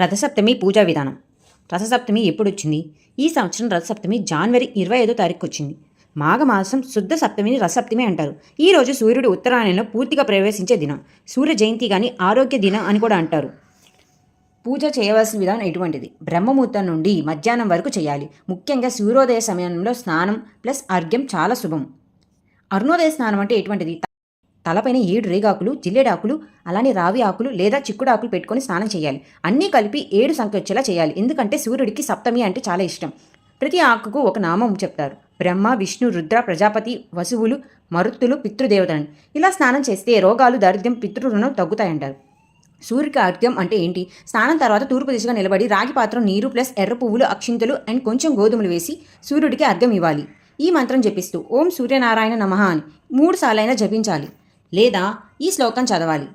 రథసప్తమి పూజా విధానం. రథసప్తమి ఎప్పుడు వచ్చింది ఈ సంవత్సరం రథసప్తమి జనవరి ఇరవై ఐదో తారీఖు వచ్చింది మాఘమాసం శుద్ధ సప్తమిని రథసప్తమి అంటారు. ఈ రోజు సూర్యుడు ఉత్తరాయణంలో పూర్తిగా ప్రవేశించే దినం. సూర్య జయంతి కానీ ఆరోగ్య దినం అని కూడా అంటారు. పూజ చేయవలసిన విధానం ఎటువంటిది? బ్రహ్మముహూర్తం నుండి మధ్యాహ్నం వరకు చేయాలి. ముఖ్యంగా సూర్యోదయ సమయంలో స్నానం ప్లస్ అర్ఘ్యం చాలా శుభం. అరుణోదయ స్నానం అంటే ఎటువంటిది? తలపైన ఏడు రేగాకులు జిల్లెడాకులు అలానే రావి ఆకులు లేదా చిక్కుడు ఆకులు పెట్టుకొని స్నానం చేయాలి. అన్నీ కలిపి ఏడు సంఖ్య వచ్చేలా చేయాలి. ఎందుకంటే సూర్యుడికి సప్తమి అంటే చాలా ఇష్టం. ప్రతి ఆకుకు ఒక నామం చెప్తారు. బ్రహ్మ విష్ణు రుద్ర ప్రజాపతి వసువులు మరుత్తులు పితృదేవతలను ఇలా స్నానం చేస్తే రోగాలు దారిద్ర్యం పితృరుణం తగ్గుతాయంటారు. సూర్యుడికి అర్ఘ్యం అంటే ఏంటి? స్నానం తర్వాత తూర్పు దిశగా నిలబడి రాగి పాత్ర నీరు ప్లస్ ఎర్ర పువ్వులు అక్షింతలు అండ్ కొంచెం గోధుమలు వేసి సూర్యుడికి అర్ఘ్యం ఇవ్వాలి. ఈ మంత్రం జపిస్తూ ఓం సూర్యనారాయణ నమః అని మూడు సార్లైనా జపించాలి. లేదా ఈ శ్లోకం చదవాలి.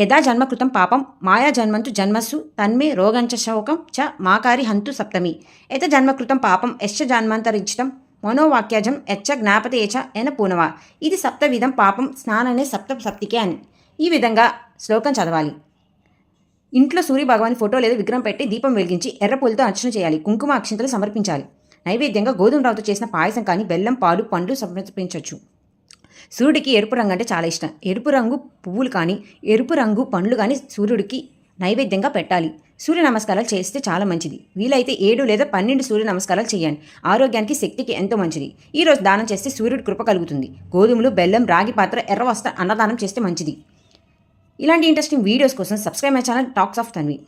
యథా జన్మకృతం పాపం మాయా జన్మంతు జన్మస్సు తన్మే రోగంచ శోకం చ మాకారి హంతు సప్తమి. యత జన్మకృతం పాపం యశ్చ జన్మాంతరిష్టం మనోవాక్యాజం యచ్చ జ్ఞాపతే చ ఎన పూనవా. ఇది సప్తవిధం పాపం స్నాననే సప్త సప్తికే అని. ఈ విధంగా శ్లోకం చదవాలి. ఇంట్లో సూర్య భగవాన్ ఫోటో లేదా విగ్రహం పెట్టి దీపం వెలిగించి ఎర్ర పూలతో అర్చన చేయాలి. కుంకుమ అక్షింతలు సమర్పించాలి. నైవేద్యంగా గోధుమ చేసిన పాయసం కానీ బెల్లం పాలు పండ్లు సమర్పించవచ్చు సూర్యుడికి ఎరుపు రంగు అంటే చాలా ఇష్టం. ఎరుపు రంగు పువ్వులు కానీ ఎరుపు రంగు పండ్లు కానీ సూర్యుడికి నైవేద్యంగా పెట్టాలి. సూర్య నమస్కారాలు చేస్తే చాలా మంచిది. వీలైతే ఏడు లేదా పన్నెండు సూర్య నమస్కారాలు చేయండి. ఆరోగ్యానికి శక్తికి ఎంతో మంచిది. ఈ రోజు దానం చేస్తే సూర్యుడి కృప కలుగుతుంది. గోధుమలు బెల్లం రాగి పాత్ర ఎర్ర వస్త్ర అన్నదానం చేస్తే మంచిది. ఇలాంటి ఇంట్రెస్టింగ్ వీడియోస్ కోసం subscribe my channel talks of Tanvi.